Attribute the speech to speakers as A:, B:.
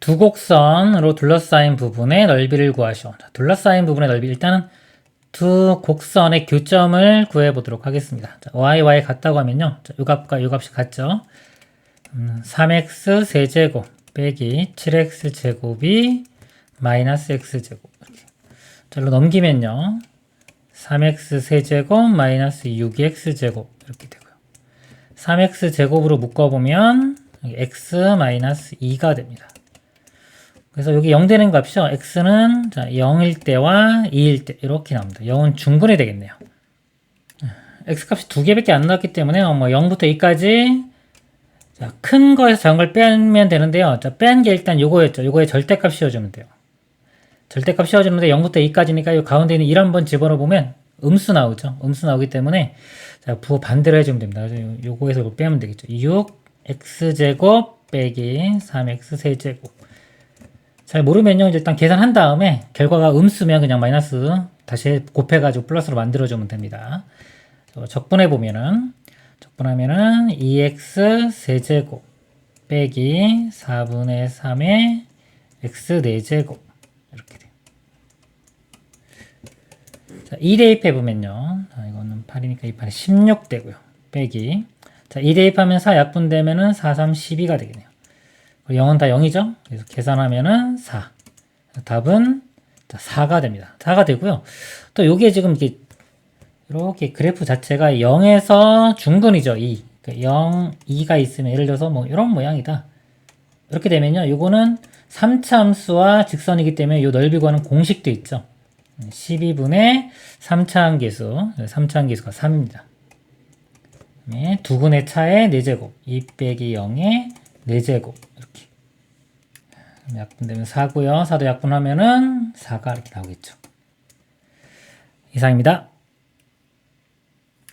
A: 두 곡선으로 둘러싸인 부분의 넓이를 구하시오. 자, 둘러싸인 부분의 넓이 일단은 두 곡선의 교점을 구해 보도록 하겠습니다. 자, y, y 같다고 하면요. 자, 요 값과 요 값이 같죠. 음, 3x 세제곱 빼기 7x 제곱이 마이너스 x 제곱. 이렇게. 자, 일로 넘기면요. 3x 세제곱 마이너스 6x 제곱 이렇게 되고요. 3x 제곱으로 묶어보면 x 마이너스 2가 됩니다. 그래서 여기 0 되는 값이죠. x는 자, 0일 때와 2일 때 이렇게 나옵니다. 0은 중분이 되겠네요. x 값이 두 개밖에 안 나왔기 때문에 뭐 0부터 2까지 자, 큰 거에서 작은 걸 빼면 되는데요. 자, 뺀 게 일단 요거였죠. 요거의 절대값 씌워주면 돼요. 절대값 씌워주는데 0부터 2까지니까 이 가운데 있는 1 한번 집어넣어 보면 음수 나오죠. 음수 나오기 때문에 자, 부호 반대로 해주면 됩니다. 요- 요거에서 이거 빼면 되겠죠. 6 x제곱 빼기 3x 세제곱 잘 모르면요. 일단 계산한 다음에 결과가 음수면 그냥 마이너스 다시 곱해가지고 플러스로 만들어주면 됩니다. 저 적분해 보면은 적분하면은 2x 세제곱 빼기 4분의 3의 x 4제곱 이렇게 돼요. 자, 2 대입해 보면요. 자, 이거는 8이니까 2, 8이 16 되고요. 빼기 자, 2 대입하면 4 약분되면은 4, 3, 12가 되겠네요. 0은 다 0이죠? 그래서 계산하면은 4. 답은 자, 4가 됩니다. 4가 되고요. 또 요게 지금 이렇게 이렇게 그래프 자체가 0에서 중근이죠. 2. 그러니까 0, 2가 있으면 예를 들어서 뭐 이런 모양이다. 이렇게 되면요. 요거는 3차 함수와 직선이기 때문에 요 넓이 구하는 공식도 있죠. 12분의 3차 함 계수. 3차 함 계수가 3입니다. 그다음에 두근의 차의 4제곱. 2 빼기 0의 4제곱. 약분되면 4고요. 4도 약분하면은 4가 이렇게 나오겠죠. 이상입니다.